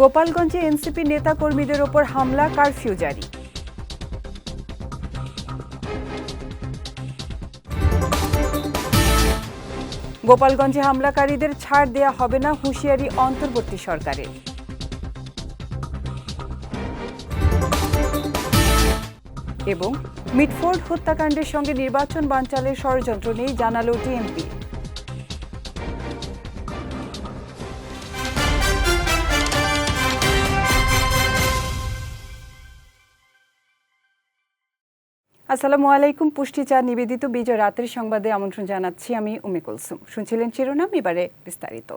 গোপালগঞ্জে এনসিপি নেতা কর্মীদের ওপর হামলা, কারফিউ জারি। গোপালগঞ্জে হামলাকারীদের ছাড় দেয়া হবে না, হুঁশিয়ারি অন্তর্বর্তী সরকারের। এবং মিটফোর্ড হত্যাকাণ্ডের সঙ্গে নির্বাচন বানচালের ষড়যন্ত্র নেই, জানালো টিএমপি। আসসালামু আলাইকুম, পুষ্টি চা নিবেদিত বিজয় রাতের সংবাদে আমন্ত্রণ জানাচ্ছি আমি উমে কুলসুম। শুনছিলেন শিরোনাম, এবারে বিস্তারিত।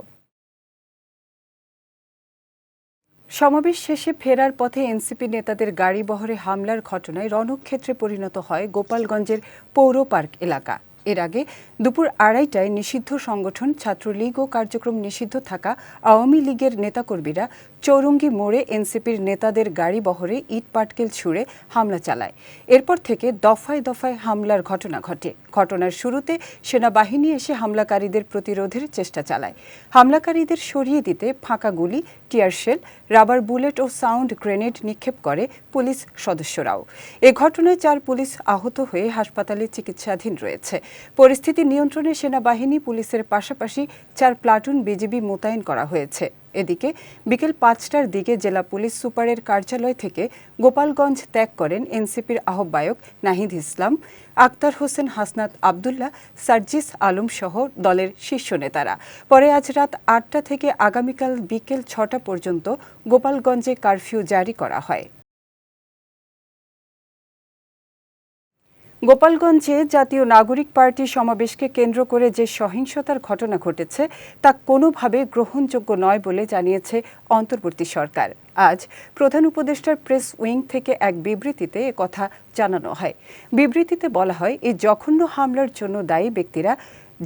সমাবেশ শেষে ফেরার পথে এনসিপি নেতাদের গাড়ি বহরে হামলার ঘটনায় রণক্ষেত্রে পরিণত হয় গোপালগঞ্জের পৌর পার্ক এলাকা। এর আগে দুপুর আড়াইটায় নিষিদ্ধ সংগঠন, ছাত্রলীগ ও কার্যক্রম নিষিদ্ধ থাকা আওয়ামী লীগের নেতাকর্মীরা চৌরঙ্গি মোড়ে এনসিপির নেতাদের গাড়ি বহরে ইট পাটকেল ছুঁড়ে হামলা চালায়। এরপর থেকে দফায় দফায় হামলার ঘটনা ঘটে। ঘটনার শুরুতে সেনাবাহিনী এসে হামলাকারীদের প্রতিরোধের চেষ্টা চালায়। হামলাকারীদের সরিয়ে দিতে ফাঁকা গুলি টিয়ারশেল রাবার বুলেট ও সাউন্ড গ্রেনেড নিক্ষেপ করে পুলিশ সদস্যরাও। এ ঘটনায় চার পুলিশ আহত হয়ে হাসপাতালে চিকিৎসাধীন রয়েছে। পরিস্থিতি নিয়ন্ত্রণে সেনাবাহিনী পুলিশের পাশাপাশি চার প্লাটুন বিজিবি মোতায়েন করা হয়েছে। এদিকে বিকেল পাঁচটার দিকে জেলা পুলিশ সুপারের কার্যালয় থেকে গোপালগঞ্জ ত্যাগ করেন এনসিপির আহ্বায়ক নাহিদ ইসলাম, আক্তার হোসেন হাসনাত আবদুল্লাহ, সার্জিস আলম সহ দলের শীর্ষ নেতারা। পরে আজ রাত আটটা থেকে আগামীকাল বিকেল ছটা পর্যন্ত গোপালগঞ্জে কারফিউ জারি করা হয়। গোপালগঞ্জে জাতীয় নাগরিক পার্টি সমাবেশকে কেন্দ্র করে যে সহিংসতার ঘটনা ঘটেছে, তা কোনোভাবে গ্রহণযোগ্য নয় বলে জানিয়েছে অন্তর্বর্তী সরকার। আজ প্রধান উপদেষ্টার প্রেস উইং থেকে এক বিবৃতিতে কথা জানানো হয়। বিবৃতিতে বলা হয় এই জঘন্য হামলার জন্য দায়ী ব্যক্তিরা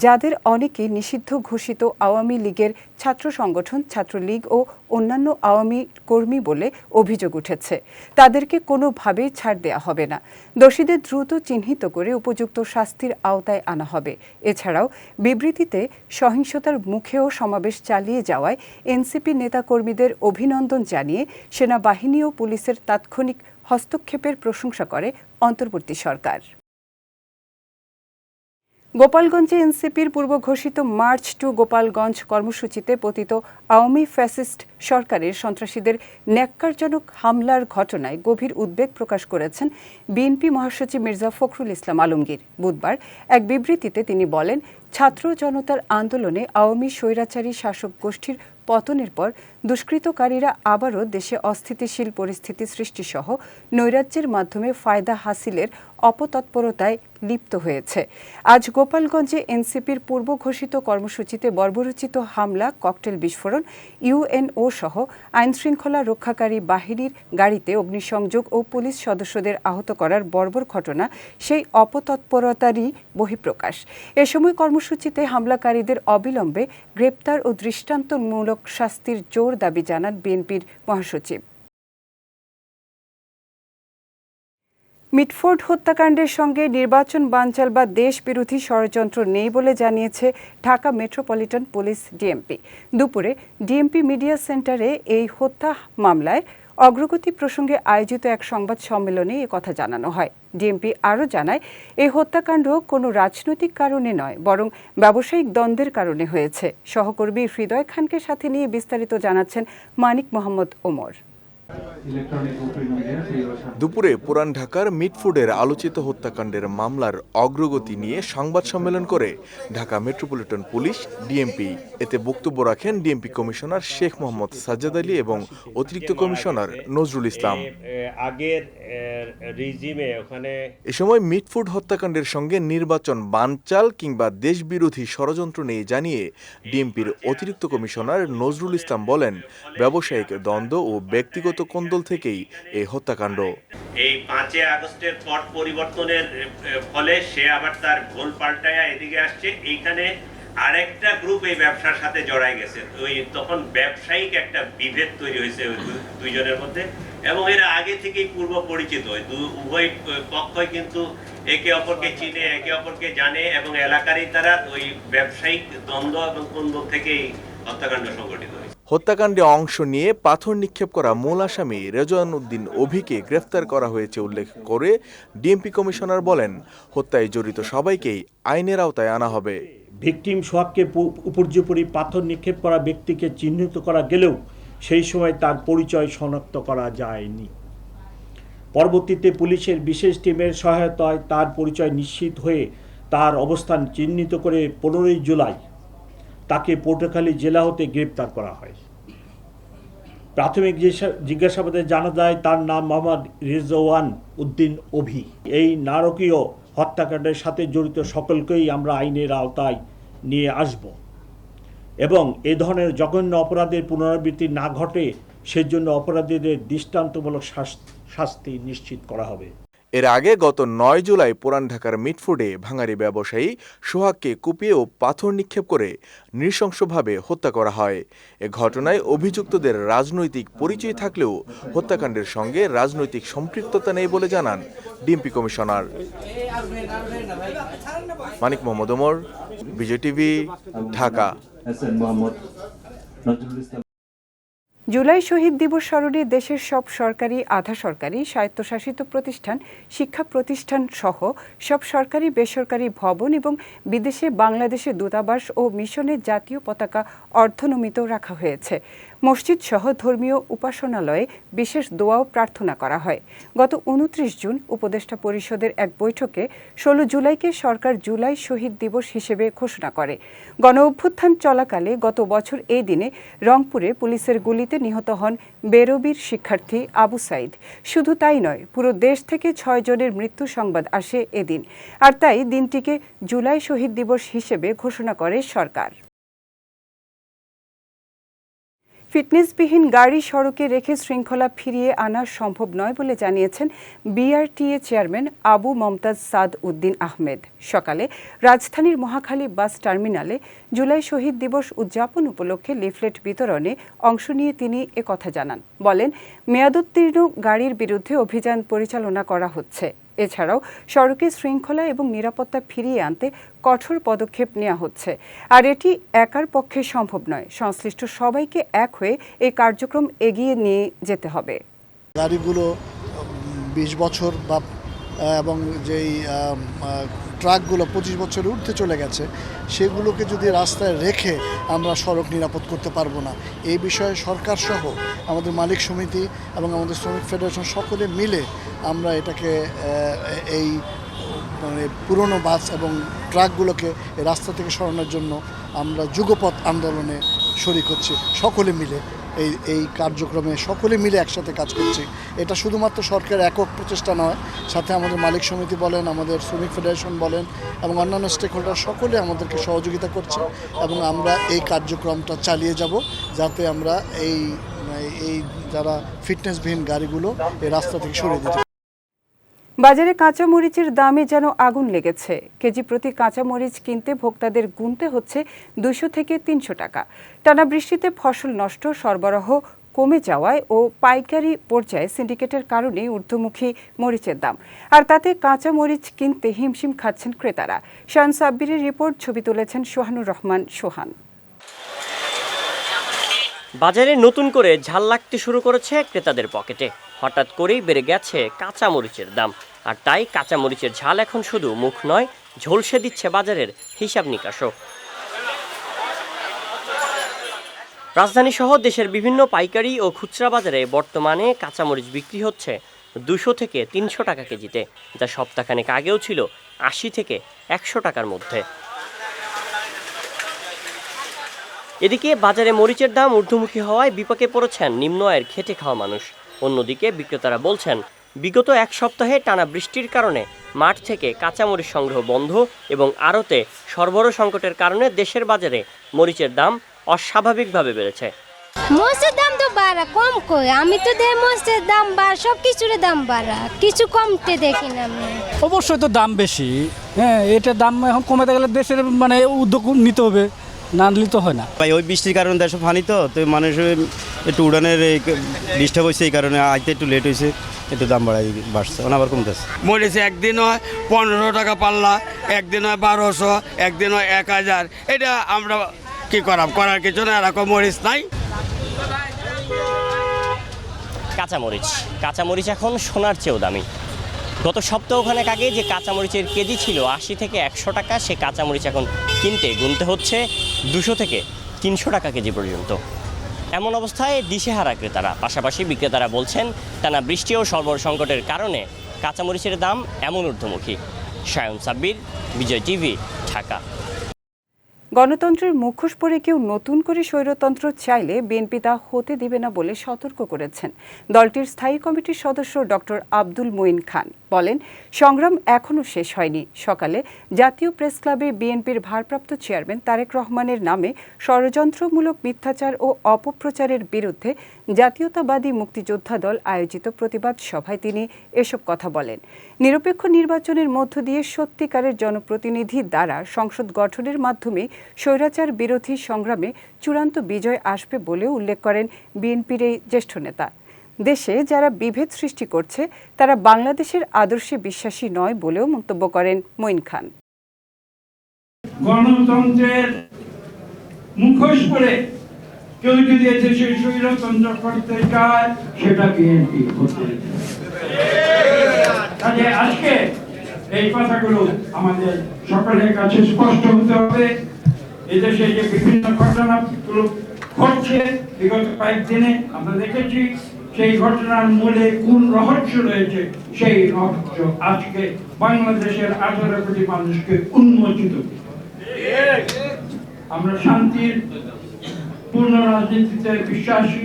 যাদের অনেকে নিষিদ্ধ ঘোষিত আওয়ামী লীগের ছাত্র সংগঠন, ছাত্রলীগ ও অন্যান্য আওয়ামী কর্মী বলে অভিযোগ উঠেছে। তাদেরকে কোনোভাবেই ছাড় দেওয়া হবে না। দোষীদের দ্রুত চিহ্নিত করে উপযুক্ত শাস্তির আওতায় আনা হবে। এছাড়াও বিবৃতিতে সহিংসতার মুখেও সমাবেশ চালিয়ে যাওয়ায় এনসিপি নেতাকর্মীদের অভিনন্দন জানিয়ে সেনাবাহিনী ও পুলিশের তাৎক্ষণিক হস্তক্ষেপের প্রশংসা করে অন্তর্বর্তী সরকার। গোপালগঞ্জে এনসিপির পূর্ব ঘোষিত মার্চ টু গোপালগঞ্জ কর্মসূচিতে পতিত আওয়ামী ফ্যাসিস্ট সরকারের সন্ত্রাসীদের ন্যাক্কারজনক হামলার ঘটনায় গভীর উদ্বেগ প্রকাশ করেছেন বিএনপি মহাসচিব মির্জা ফখরুল ইসলাম আলমগীর। বুধবার এক বিবৃতিতে তিনি বলেন, ছাত্র জনতার আন্দোলনে আওয়ামী স্বৈরাচারী শাসক গোষ্ঠীর পতনের পর দুষ্কৃতকারীরা আবারও দেশে অস্থিতিশীল পরিস্থিতি সৃষ্টিসহ নৈরাজ্যের মাধ্যমে ফায়দা হাসিলের অপতৎপরতায় লিপ্ত হয়েছে। আজ গোপালগঞ্জে এনসিপির পূর্ব ঘোষিত কর্মসূচিতে বর্বরচিত হামলা, ককটেল বিস্ফোরণ, ইউএনও সহ আইনশৃঙ্খলা রক্ষাকারী বাহিনীর গাড়িতে অগ্নিসংযোগ ও পুলিশ সদস্যদের আহত করার বর্বর ঘটনা, সেই অপতৎপরতারই বহিঃপ্রকাশ। এ সময় কর্মসূচিতে হামলাকারীদের অবিলম্বে গ্রেপ্তার ও দৃষ্টান্তমূলক শাস্তির জোর দাবি জানান বিএনপির মহাসচিব। মিটফোর্ড হত্যাকাণ্ডের সঙ্গে নির্বাচন বানচাল বা দেশ বিরোধী ষড়যন্ত্র নেই বলে জানিয়েছে ঢাকা মেট্রোপলিটন পুলিশ ডিএমপি। দুপুরে ডিএমপি মিডিয়া সেন্টারে এই হত্যা মামলায় অগ্রগতি প্রসঙ্গে আয়োজিত এক সংবাদ সম্মেলনে কথা জানানো হয়। ডিএমপি আরও জানায় এই হত্যাকাণ্ড কোনো রাজনৈতিক কারণে নয়, বরং ব্যবসায়িক দ্বন্দ্বের কারণে হয়েছে। সহকর্মী হৃদয় খানকে সাথে নিয়ে বিস্তারিত জানাচ্ছেন মানিক মোহাম্মদ ওমর। দুপুরে পুরান ঢাকার মিটফুডের আলোচিত হত্যাকাণ্ডের মামলার অগ্রগতি নিয়ে সংবাদ সম্মেলন করে ঢাকা মেট্রোপলিটন পুলিশ ডিএমপি। এতে বক্তব্য রাখেন ডিএমপি কমিশনার শেখ মোহাম্মদ সাজ্জাদ আলী এবং অতিরিক্ত কমিশনার নজরুল ইসলাম। এ, আগের রিজিমে ওখানে এ সময় মিটফুড হত্যাকাণ্ডের সঙ্গে নির্বাচন বানচাল কিংবা দেশবিরোধী ষড়যন্ত্র নেই জানিয়ে ডিএমপির অতিরিক্ত কমিশনার নজরুল ইসলাম বলেন ব্যবসায়িক দ্বন্দ্ব ও ব্যক্তিগত কোন্দল থেকেই এই হত্যাকাণ্ড। এই পাঁচই আগস্টের পট পরিবর্তনের ফলে সে আবার তার ভোল পাল্টায়া এদিকে আসছে। এইখানে আরেকটা গ্রুপ এই ব্যবসার সাথে জড়াই গেছে। ওই তখন ব্যবসায়িক একটা বিভেদ তৈরি হয়েছে দুইজনের মধ্যে। এবং এরা আগে থেকেই পূর্ব পরিচিত। উভয় পক্ষই কিন্তু একে অপরকে চিনে, একে অপরকে জানে এবং এলাকারই তারা ওই ব্যবসায়িক দ্বন্দ্ব এবং কোন্দল থেকেই হত্যাকাণ্ড হয়েছে। হত্যাকাণ্ডে অংশ নিয়ে পাথর নিক্ষেপ করা মূল আসামি রেজওয়ান উদ্দিন অভিকে গ্রেফতার করা হয়েছে উল্লেখ করে ডিএমপি কমিশনার বলেন, হত্যায় জড়িত সবাইকেই আইনের আওতায় আনা হবে। ভিকটিম সোহাগকে উপর্যুপরি পাথর নিক্ষেপ করা ব্যক্তিকে চিহ্নিত করা গেলেও সেই সময় তার পরিচয় শনাক্ত করা যায়নি। পরবর্তীতে পুলিশের বিশেষ টিমের সহায়তায় তার পরিচয় নিশ্চিত হয়ে তার অবস্থান চিহ্নিত করে পনেরোই জুলাই তাকে পটুয়াখালী জেলা হতে গ্রেপ্তার করা হয়। প্রাথমিক জিজ্ঞাসাবাদে জানা যায়, তার নাম মোহাম্মদ রিজওয়ান উদ্দিন অভি। এই নারকীয় হত্যাকাণ্ডের সাথে জড়িত সকলকেই আমরা আইনের আওতায় নিয়ে আসব। এবং এ ধরনের জঘন্য অপরাধের পুনরাবৃত্তি না ঘটে, সেজন্য অপরাধীদের দৃষ্টান্তমূলক শাস- শাস্তি নিশ্চিত করা হবে। এর আগে গত নয় জুলাই পুরান ঢাকার মিটফুডে ভাঙারি ব্যবসায়ী সোহাগকে কুপিয়ে ও পাথর নিক্ষেপ করে নৃশংসভাবে হত্যা করা হয়। এ ঘটনায় অভিযুক্তদের রাজনৈতিক পরিচয় থাকলেও হত্যাকাণ্ডের সঙ্গে রাজনৈতিক সম্পৃক্ততা নেই বলে জানান DMP commissioner. Manik Mohammad Omar, Bijoy TV, Dhaka S N Mohammad Nazrul Islam July শহীদ দিবস স্মরণে দেশের সব সরকারি, আধা সরকারি স্বায়ত্তশাসিত প্রতিষ্ঠান, শিক্ষা প্রতিষ্ঠান সহ সব সরকারি, বেসরকারি ভবন এবং বিদেশে বাংলাদেশের দূতাবাস ও মিশনের জাতীয় পতাকা অর্ধনমিত রাখা হয়েছে। মসজিদ সহ ধর্মীয় উপাসনালয়ে বিশেষ দোয়াও প্রার্থনা করা হয়। গত উনত্রিশ জুন উপদেষ্টা পরিষদের এক বৈঠকে ষোলো জুলাইকে সরকার জুলাই শহীদ দিবস হিসেবে ঘোষণা করে। গণ অভ্যুত্থান চলাকালে গত বছর এই দিনে রংপুরে পুলিশের গুলিতে নিহত হন বেরবির শিক্ষার্থী আবু সাইদ। শুধু তাই নয়, পুরো দেশ থেকে ছয় জনের মৃত্যু সংবাদ আসে এদিন। আর তাই দিনটিকে জুলাই শহীদ দিবস হিসেবে ঘোষণা করে সরকার। ফিটনেসবিহীন গাড়ি সড়কে রেখে শৃঙ্খলা ফিরিয়ে আনা সম্ভব নয় বলে জানিয়েছেন বিআরটিএ চেয়ারম্যান আবু মমতাজ সাদ উদ্দিন আহমেদ। সকালে রাজধানীর মহাখালী বাস টার্মিনালে জুলাই শহীদ দিবস উদযাপন উপলক্ষে লিফলেট বিতরণে অংশ নিয়ে তিনি একথা জানান। বলেন, মেয়াদোত্তীর্ণ গাড়ির বিরুদ্ধে অভিযান পরিচালনা করা হচ্ছে। এছাড়াও সড়কে শৃঙ্খলা এবং নিরাপত্তা ফিরিয়ে আনতে কঠোর পদক্ষেপ নেওয়া হচ্ছে। আর এটি একার পক্ষে সম্ভব নয়। সংশ্লিষ্ট সবাইকে এক হয়ে এই কার্যক্রম এগিয়ে নিয়ে যেতে হবে। গাড়িগুলো বিশ বছর বা এবং যেই ট্রাকগুলো পঁচিশ বছরের ঊর্ধ্বে চলে গেছে, সেগুলোকে যদি রাস্তায় রেখে আমরা সড়ক নিরাপদ করতে পারব না। এই বিষয়ে সরকার সহ আমাদের মালিক সমিতি এবং আমাদের শ্রমিক ফেডারেশন সকলে মিলে আমরা এটাকে এই মানে পুরনো বাস এবং ট্রাকগুলোকে রাস্তা থেকে সরানোর জন্য আমরা যুগপথ আন্দোলনে শরিক হচ্ছি। সকলে মিলে এই এই কার্যক্রমে সকলে মিলে একসাথে কাজ করছি। এটা শুধুমাত্র সরকার একক প্রচেষ্টা নয়, সাথে আমাদের মালিক সমিতি বলেন, আমাদের শ্রমিক ফেডারেশন বলেন এবং অন্যান্য স্টেক হোল্ডার সকলে আমাদেরকে সহযোগিতা করছে এবং আমরা এই কার্যক্রমটা চালিয়ে যাব যাতে আমরা এই এই যারা ফিটনেসবিহীন গাড়িগুলো এই রাস্তা থেকে সরিয়ে দিতে বাজারে কাঁচা মরিচের দামে যেন আগুন লেগেছে। কেজি প্রতি কাঁচা মরিচ কিনতে ভোক্তাদের গুনতে হচ্ছে দুশো থেকে তিনশো টাকা। টানা বৃষ্টিতে ফসল নষ্ট, সরবরাহ কমে যাওয়ায় ও পাইকারি পর্যায়ে সিন্ডিকেটের কারণেই ঊর্ধ্বমুখী মরিচের দাম। আর তাতে কাঁচা মরিচ কিনতে হিমশিম খাচ্ছেন ক্রেতারা। শান সাব্বিরের রিপোর্ট, ছবি তুলেছেন সোহানুর রহমান সোহান। বাজারে নতুন করে ঝাল লাগতে শুরু করেছে ক্রেতাদের পকেটে। হঠাৎ করেই বেড়ে গেছে কাঁচা মরিচের দাম। আর তাই কাঁচা মরিচের ঝাল এখন শুধু মুখ নয়, ঝলসে দিচ্ছে বাজারের হিসাব নিকাশও। রাজধানী সহ দেশের বিভিন্ন পাইকারি ও খুচরা বাজারে বর্তমানে কাঁচামরিচ বিক্রি হচ্ছে দুশো থেকে তিনশো টাকা কেজিতে, যা সপ্তাহখানেক আগেও ছিল আশি থেকে একশো টাকার মধ্যে। এদিকে বাজারে মরিচের দাম ঊর্ধ্বমুখী হওয়ায় বিপাকে পড়েছেন নিম্ন আয়ের খেটে খাওয়া মানুষ। অন্যদিকে বিক্রেতারা বলছেন বিগত এক সপ্তাহে টানা বৃষ্টির কারণে মাঠ থেকে কাঁচামরিচ সংগ্রহ বন্ধ এবং আড়তে সরবরাহ সংকটের কারণে দেশের বাজারে মরিচের দাম অস্বাভাবিকভাবে বেড়েছে। মরিচের দাম তো বাড়া কম কই? আমি তো দেখি মরিচের দাম বাড়া সব কিছুর দাম বাড়া। কিছু কমতে দেখি না আমি। অবশ্যই তো দাম বেশি। হ্যাঁ এটার দাম এখন কমাতে গেলে দেশের মানে উদ্যোগ নিতে হবে। না তো হয় না। ভাই ওই বৃষ্টির কারণে দেশে পানি তো তো মানুষ একটু উড়ানের ডিস্টার্ব হয়েছে এই কারণে আইতে একটু লেট হয়েছে একটু দাম বাড়াই বাড়ছে এখন আবার কমতেছে। মরিচে একদিন হয় পনেরো টাকা পাল্লা একদিন হয় বারোশো একদিন হয় এক হাজার। এটা আমরা কি করাম? করার কিছু না এরকম মরিচ নাই। কাঁচামরিচ। কাঁচামরিচ এখন সোনার চেয়েও দামি। গত সপ্তাহখানেক আগে যে কাঁচামরিচের কেজি ছিল, আশি থেকে একশো টাকা, সে কাঁচামরিচ এখন কিনতে গুনতে হচ্ছে দুশো থেকে তিনশো টাকা কেজি পর্যন্ত। এমন অবস্থায় দিশেহারা ক্রেতারা, পাশাপাশি বিক্রেতারা বলছেন, টানা বৃষ্টি ও সর্বর সংকটের কারণে কাঁচামরিচের দাম এমন ঊর্ধ্বমুখী। সায়ন সাব্বির, বিজয় টিভি, ঢাকা। গণতন্ত্রের মুখোশ পরে কেউ নতুন করে স্বৈরতন্ত্র চাইলে বিএনপি তা হতে দিবে না বলে সতর্ক করেছেন। দলটির স্থায়ী কমিটির সদস্য ডক্টর আব্দুল মঈন খান বলেন, সংগ্রাম এখনও শেষ হয়নি। সকালে জাতীয় প্রেস ক্লাবে বিএনপির ভারপ্রাপ্ত চেয়ারম্যান তারেক রহমানের নামে ষড়যন্ত্রমূলক মিথ্যাচার ও অপপ্রচারের বিরুদ্ধে জাতীয়তাবাদী মুক্তিযোদ্ধা দল আয়োজিত প্রতিবাদ সভায় তিনি এসব কথা বলেন। নিরপেক্ষ নির্বাচনের মধ্য দিয়ে সত্যিকারের জনপ্রতিনিধি দ্বারা সংসদ গঠনের মাধ্যমে স্বৈরাচার বিরোধী সংগ্রামে চূড়ান্ত বিজয় আসবে বলেও উল্লেখ করেন বিএনপির এই জ্যেষ্ঠ নেতা। দেশে যারা বিভেদ সৃষ্টি করছে, তারা বাংলাদেশের আদর্শে বিশ্বাসী নয় বলেও মন্তব্য করেন মঈন খান। গণতন্ত্রের মুখোশ পরে কেউ যদি এদেশে স্বৈরতন্ত্র করতে চায় সেটা বিএনপি কাজে আজকে এই কথাগুলো আমাদের সকলের কাছে স্পষ্ট হতে হবে যে বিভিন্ন ঘটনাগুলো ঘটছে, বিগত আমরা দেখেছি, সেই ঘটনার মূলে কোন রহস্য রয়েছে, সেই রহস্য আজকে বাংলাদেশের আঠারো কোটি মানুষকে উন্মোচিত। আমরা শান্তির পূর্ণ রাজনীতিতে বিশ্বাসী।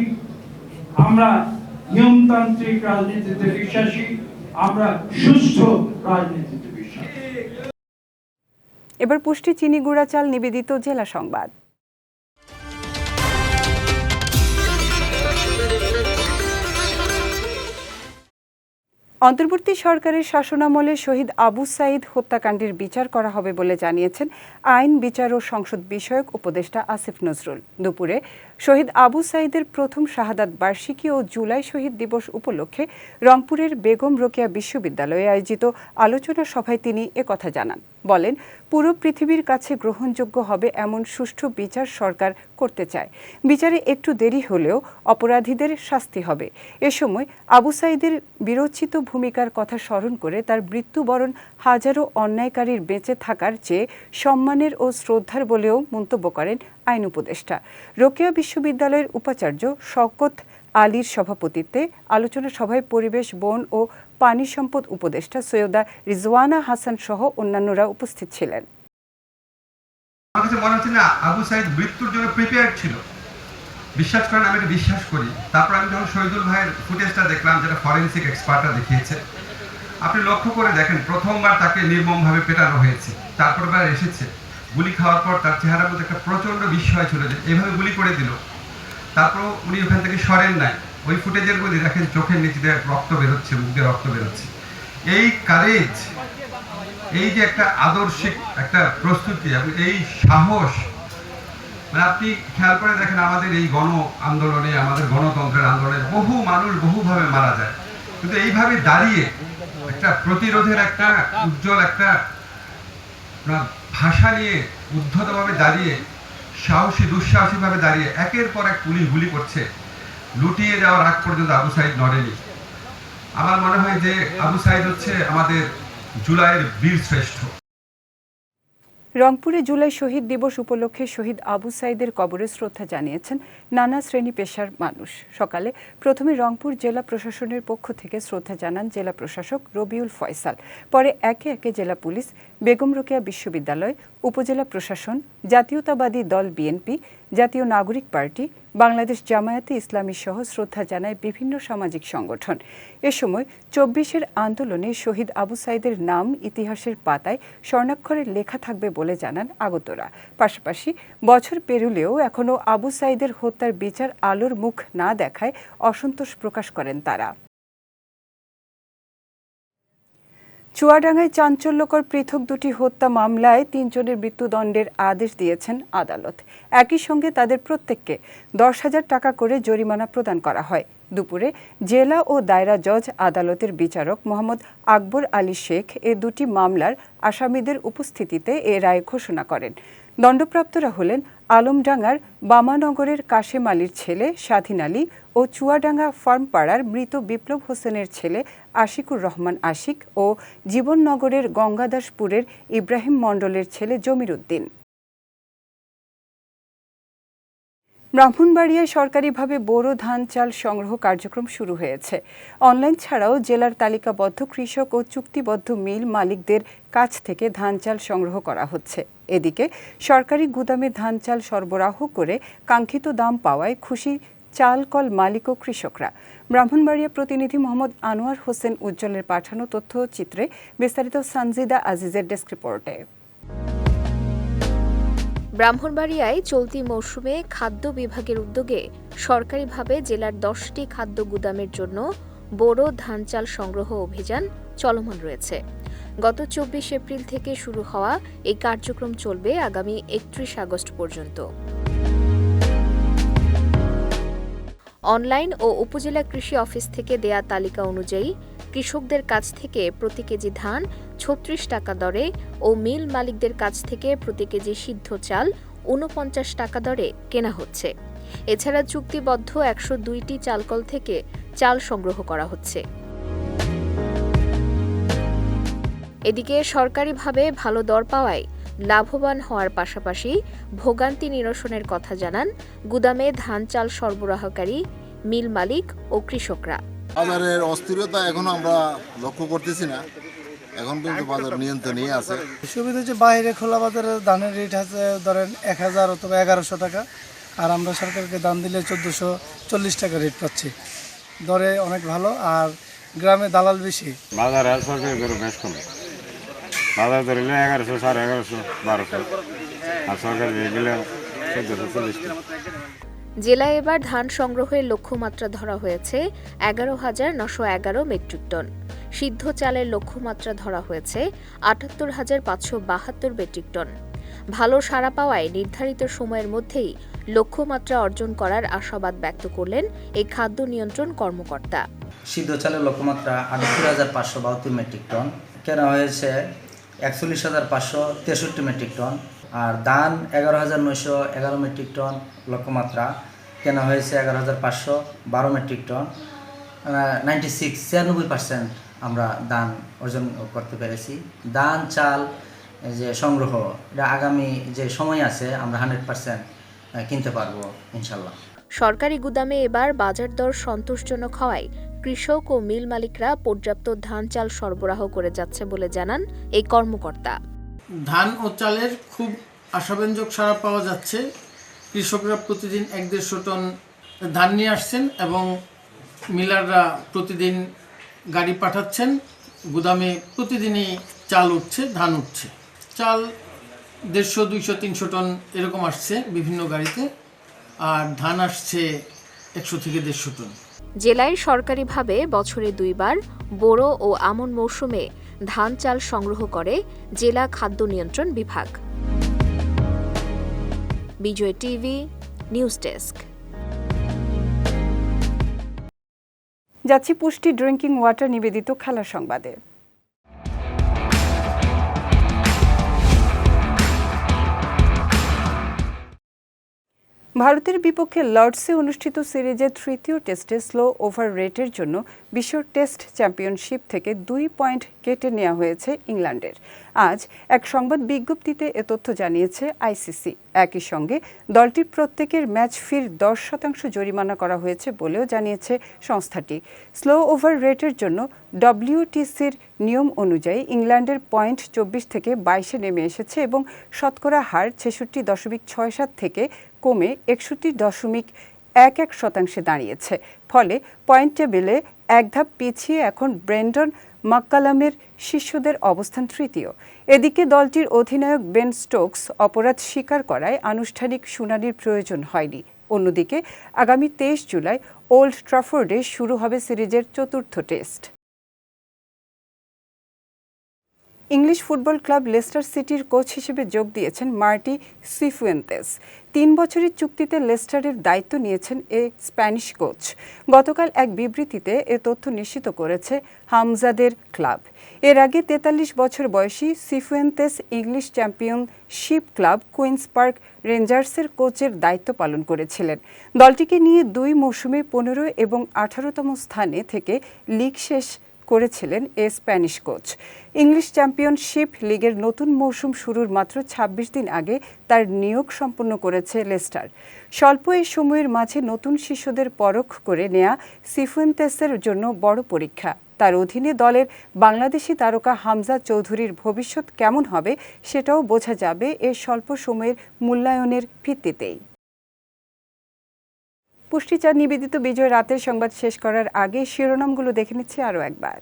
আমরা নিয়মতান্ত্রিক রাজনীতিতে বিশ্বাসী। আমরা সুস্থ রাজনীতিতে বিশ্বাসী। এবার পুষ্টি, চিনি, গুঁড়া, চাল নিবেদিত জেলা সংবাদ। অন্তর্বর্তী সরকারের শাসনামলে শহীদ আবু সাইদ হত্যাকাণ্ডের বিচার করা হবে বলে জানিয়েছেন আইন বিচার ও সংসদ বিষয়ক উপদেষ্টা আসিফ নজরুল। দুপুরে শহীদ আবু সাইদের প্রথম শাহাদাত বার্ষিকী ও জুলাই শহীদ দিবস উপলক্ষে রংপুরের বেগম রোকেয়া বিশ্ববিদ্যালয়ে আয়োজিত আলোচনা সভায় তিনি একথা জানান। বলেন, পুরো পৃথিবীর কাছে গ্রহণযোগ্য হবে এমন সুষ্ঠু বিচার সরকার করতে চায়। বিচারে একটু দেরি হলেও অপরাধীদের শাস্তি হবে। এ সময় আবু সাইদের বিরোচিত ভূমিকার কথা স্মরণ করে তার মৃত্যুবরণ হাজারো অন্যায়কারীর বেঁচে থাকার চেয়ে সম্মানের ও শ্রদ্ধার বলেও মন্তব্য করেন আইন উপদেষ্টা। রোকেয়া বিশ্ববিদ্যালয়ের উপাচার্য শওকত আলীর সভাপতিত্বে আলোচনা সভায় পরিবেশ, বন ও পানি সম্পদ উপদেষ্টা সৈয়দা রিজওয়ানা হাসান সহ অন্যান্যরা উপস্থিত ছিলেন। আমার কাছে মনে হচ্ছে না, আবু সাইদ মৃত্যুর জন্য প্রিপেয়ার ছিল। বিশ্বাস করেন, আমি এটা বিশ্বাস করি। তারপর আমি যখন শহীদুল ভাইয়ের ফুটেজটা দেখলাম, যেটা ফরেন্সিক এক্সপার্টরা দেখিয়েছে, আপনি লক্ষ্য করে দেখেন, প্রথমবার তাকে নির্মমভাবে পেটানো হয়েছে। তারপরবার এসেছে। গুলি খাওয়ার পর তার চেহারার মধ্যে একটা প্রচণ্ড বিস্ময় চলে যায়। এভাবে গুলি করে দিল। তারপর উনি ওখান থেকে সরেন নাই। ওই ফুটেজের মধ্যে দেখেন চোখের নিচে দিয়ে রক্ত বেরোচ্ছে, মুখ দিয়ে রক্ত বেরোচ্ছে। এই কারেজ এই যে একটা আদর্শিক একটা প্রস্তুতি এবং এই সাহস মানে আপনি খেয়াল করে দেখেন আমাদের এই গণ আন্দোলনে, আমাদের গণতন্ত্রের আন্দোলনে বহু মানুষ বহুভাবে মারা যায়। কিন্তু এইভাবে দাঁড়িয়ে একটা প্রতিরোধের একটা উজ্জ্বল একটা আপনার ভাষা নিয়ে উদ্ধতভাবে দাঁড়িয়ে, সাহসী, দুঃসাহসীভাবে দাঁড়িয়ে একের পর এক পুলিশ গুলি করছে। লুটিয়ে যাওয়ার আগ পর্যন্ত আবু সাইদ নড়েনি। আমার মনে হয় যে আবু সাইদ হচ্ছে আমাদের জুলাইয়ের বীর শ্রেষ্ঠ। রংপুরে জুলাই শহীদ দিবস উপলক্ষে শহীদ আবু সাইদের কবরে শ্রদ্ধা জানিয়েছেন নানা শ্রেণি পেশার মানুষ। সকালে প্রথমে রংপুর জেলা প্রশাসনের পক্ষ থেকে শ্রদ্ধা জানান জেলা প্রশাসক রবিউল ফয়সাল। পরে একে একে জেলা পুলিশ, বেগম রোকেয়া বিশ্ববিদ্যালয়, উপজেলা প্রশাসন, জাতীয়তাবাদী দল বিএনপি, জাতীয় নাগরিক পার্টি বাংলাদেশ জামায়াতে ইসলামী সহ শ্রদ্ধা জানায় বিভিন্ন সামাজিক সংগঠন। এ সময় চব্বিশের আন্দোলনে শহীদ আবু সাইদের নাম ইতিহাসের পাতায় স্বর্ণাক্ষরে লেখা থাকবে বলে জানান আগতরা। পাশাপাশি বছর পেরুলেও এখনও আবু সাইদের হত্যার বিচার আলোর মুখ না দেখায় অসন্তোষ প্রকাশ করেন তারা। চুয়াডাঙ্গায় চাঞ্চল্যকর পৃথক দুটি হত্যা মামলায় তিনজনের মৃত্যুদণ্ডের আদেশ দিয়েছেন আদালত। একই সঙ্গে তাদের প্রত্যেককে দশ হাজার টাকা করে জরিমানা প্রদান করা হয়। দুপুরে জেলা ও দায়রা জজ, আদালতের বিচারক মোহাম্মদ আকবর আলী শেখ এ দুটি মামলার আসামিদের উপস্থিতিতে এ রায় ঘোষণা করেন। দণ্ডপ্রাপ্তরা হলেন আলমডাঙ্গার বামানগরের কাশেম আলীর ছেলে স্বাধীন আলী ও চুয়াডাঙ্গা ফার্মপাড়ার মৃত বিপ্লব হোসেনের ছেলে আশিকুর রহমান আশিক ও জীবননগরের গঙ্গাদাসপুরের ইব্রাহিম মণ্ডলের ছেলে জমির উদ্দিন। ব্রাহ্মণবাড়িয়ায় সরকারিভাবে বোরো ধান চাল সংগ্রহ কার্যক্রম শুরু হয়েছে। অনলাইন ছাড়াও জেলার তালিকাবদ্ধ কৃষক ও চুক্তিবদ্ধ মিল মালিকদের কাছ থেকে ধান চাল সংগ্রহ করা হচ্ছে। এদিকে সরকারি গুদামে ধান চাল সরবরাহ করে কাঙ্ক্ষিত দাম পাওয়ায় খুশি চাল কল মালিক ও কৃষকরা। ব্রাহ্মণবাড়িয়া প্রতিনিধি মোহাম্মদ আনোয়ার হোসেন উজ্জ্বলের পাঠানো তথ্যচিত্রে বিস্তারিত সানজিদা আজিজের ডেস্ক রিপোর্টে। ব্রাহ্মণবাড়িয়ায় চলতি মৌসুমে খাদ্য বিভাগের উদ্যোগে সরকারিভাবে জেলার দশটি খাদ্য গুদামের জন্য বোরো ধান চাল সংগ্রহ অভিযান চলমান রয়েছে। গত চব্বিশ এপ্রিল থেকে শুরু হওয়া এই কার্যক্রম চলবে আগামী একত্রিশ আগস্ট পর্যন্ত। অনলাইন ও উপজেলা কৃষি অফিস থেকে দেয়া তালিকা অনুযায়ী কৃষকদের কাছ থেকে প্রতি কেজি ধান ছত্রিশ টাকা দরে ও মিল মালিকদের কাছ থেকে প্রতি কেজি সিদ্ধ চাল ঊনপঞ্চাশ টাকা দরে কেনা হচ্ছে। এছাড়া চুক্তিবদ্ধ একশো দুইটি চালকল থেকে চাল সংগ্রহ করা হচ্ছে। এদিকে সরকারিভাবে ভালো দর পাওয়ায় লাভবান হওয়ার পাশাপাশি ভোগান্তি নিরসনের কথা জানান গুদামে ধান চাল সরবরাহকারী, মিল মালিক ও কৃষকরা। বাজারের অস্থিরতা এখনও আমরা লক্ষ্য করতেছি না। এখন কিন্তু বাজার নিয়ন্ত্রণেই আছে। সুবিধা হচ্ছে বাইরে খোলা বাজারে ধানের রেট আছে ধরেন এক হাজার অথবা এগারোশো টাকা আর আমরা সরকারকে দাম দিলে চোদ্দোশো চল্লিশ টাকা রেট পাচ্ছি। দরে অনেক ভালো আর গ্রামে দালাল বেশি। বাজার সরকারি গরু বেশ কম। বাজার ধরিলে এগারোশো সাড়ে এগারোশো বারোশো। আর সরকারি দিয়ে গেলে চোদ্দোশো চল্লিশ জেলায় এবার ধান সংগ্রহের লক্ষ্যমাত্রা ধরা হয়েছে এগারো হাজার নশো এগারো মেট্রিক টন। সিদ্ধ চালের লক্ষ্যমাত্রা ধরা হয়েছে আটাত্তর হাজার পাঁচশো বাহাত্তর মেট্রিক টন। ভালো সাড়া পাওয়ায় নির্ধারিত সময়ের মধ্যেই লক্ষ্যমাত্রা অর্জন করার আশাবাদ ব্যক্ত করলেন এই খাদ্য নিয়ন্ত্রণ কর্মকর্তা। সিদ্ধ চালের লক্ষ্যমাত্রা আটাত্তর হাজার পাঁচশো বাহাত্তর মেট্রিক টন। কেনা হয়েছে একচল্লিশ হাজার পাঁচশো তেষট্টি মেট্রিক টন। আর ধান এগারো হাজার নয়শো এগারো মেট্রিক টন লক্ষ্যমাত্রা। কেনা হয়েছে এগারো হাজার পাঁচশো বারো মেট্রিক টন। নাইনটি সিক্স ছিয়ানব্বই পার্সেন্ট আমরা দান অর্জন করতে পেরেছি। ধান চাল যে সংগ্রহ এটা আগামী যে সময় আছে আমরা হান্ড্রেড পার্সেন্ট কিনতে পারব ইনশাল্লাহ। সরকারি গুদামে এবার বাজার দর সন্তোষজনক হওয়ায় কৃষক ও মিল মালিকরা পর্যাপ্ত ধান চাল সরবরাহ করে যাচ্ছে বলে জানান এই কর্মকর্তা। ধান ও চালের খুব আশাব্যঞ্জক সাড়া পাওয়া যাচ্ছে। কৃষকরা প্রতিদিন এক দেড়শো টন ধান নিয়ে আসছেন এবং মিলাররা প্রতিদিন গাড়ি পাঠাচ্ছেন, গুদামে প্রতিদিনই চাল উঠছে, ধান উঠছে। চাল দেড়শো, দুইশো, তিনশো টন এরকম আসছে বিভিন্ন গাড়িতে, আর ধান আসছে একশো থেকে দেড়শো টন। জেলায় সরকারিভাবে বছরে দুইবার বোরো ও আমন মৌসুমে ধান চাল সংগ্রহ করে জেলা খাদ্য নিয়ন্ত্রণ বিভাগ। Bijoy TV, news desk. যাচ্ছি পুষ্টি ড্রিঙ্কিং ওয়াটার নিবেদিত খেলার সংবাদে। ভারতের বিপক্ষে লর্ডসে অনুষ্ঠিত সিরিজের তৃতীয় টেস্টে স্লো ওভার রেটের জন্য বিশ্ব টেস্ট চ্যাম্পিয়নশিপ থেকে দুই পয়েন্ট কেটে নেওয়া হয়েছে ইংল্যান্ডের। আজ এক সংবাদ বিজ্ঞপ্তিতে এ তথ্য জানিয়েছে আইসিসি। একই সঙ্গে দলটির প্রত্যেকের ম্যাচ ফির দশ শতাংশ জরিমানা করা হয়েছে বলেও জানিয়েছে সংস্থাটি। স্লো ওভার রেটের জন্য ডব্লিউটিসির নিয়ম অনুযায়ী ইংল্যান্ডের পয়েন্ট চব্বিশ থেকে বাইশে নেমে এসেছে এবং শতকরা হার ছেষট্টি দশমিক ছয় সাত থেকে কমে একষট্টি দশমিক এক এক শতাংশে দাঁড়িয়েছে। ফলে পয়েন্ট টেবিলে এক ধাপ পিছিয়ে এখন ব্রেন্ডন মাক্কালামের শিষ্যদের অবস্থান তৃতীয়। এদিকে দলটির অধিনায়ক বেন স্টোকস অপরাধ স্বীকার করায় আনুষ্ঠানিক শুনানির প্রয়োজন হয়নি। অন্যদিকে আগামী তেইশ জুলাই ওল্ড ট্রাফোর্ডে শুরু হবে সিরিজের চতুর্থ test. English football club Leicester সিটির কোচ হিসেবে যোগ দিয়েছেন মার্টি সিফুয়েন্তেস। তিন বছরের চুক্তিতে লেস্টারের দায়িত্ব নিয়েছেন এ স্প্যানিশ কোচ। গতকাল এক বিবৃতিতে এ তথ্য নিশ্চিত করেছে হামজাদের ক্লাব। এর আগে তেতাল্লিশ বছর বয়সী Cifuentes English Championship club Queens Park রেঞ্জার্সের কোচের দায়িত্ব পালন করেছিলেন। দলটিকে নিয়ে দুই মৌসুমে পনেরো এবং আঠারোতম স্থানে থেকে লিগ শেষ করেছিলেন এ স্প্যানিশ কোচ। ইংলিশ চ্যাম্পিয়নশিপ লিগের নতুন মৌসুম শুরুর মাত্র ২৬ দিন আগে তার নিয়োগ সম্পন্ন করেছে লেস্টার। স্বল্প এই সময়ের মাঝে নতুন শিষ্যদের পরখ করে নেয়া সিফুয়েন্তেসের জন্য বড় পরীক্ষা। তার অধীনে দলের বাংলাদেশি তারকা হামজা চৌধুরীর ভবিষ্যৎ কেমন হবে সেটাও বোঝা যাবে এ স্বল্প সময়ের মূল্যায়নের ভিত্তিতেই। পুষ্টিচার নিবেদিত বিজয় রাতের সংবাদ শেষ করার আগে শিরোনামগুলো দেখে নিচ্ছি আরও একবার।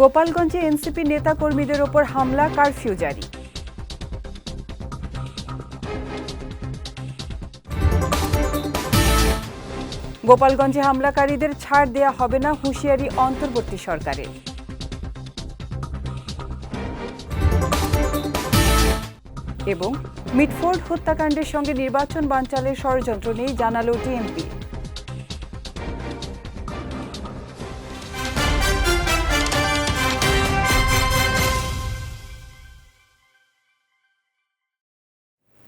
গোপালগঞ্জে এনসিপি নেতা কর্মীদের ওপর হামলা, কারফিউ জারি। গোপালগঞ্জে হামলাকারীদের ছাড় দেয়া হবে না, হুঁশিয়ারি অন্তর্বর্তী সরকারের। এবং মিটফোর্ড হত্যাকাণ্ডের সঙ্গে নির্বাচন বানচালের ষড়যন্ত্র নিয়ে জানালো ডিএমপি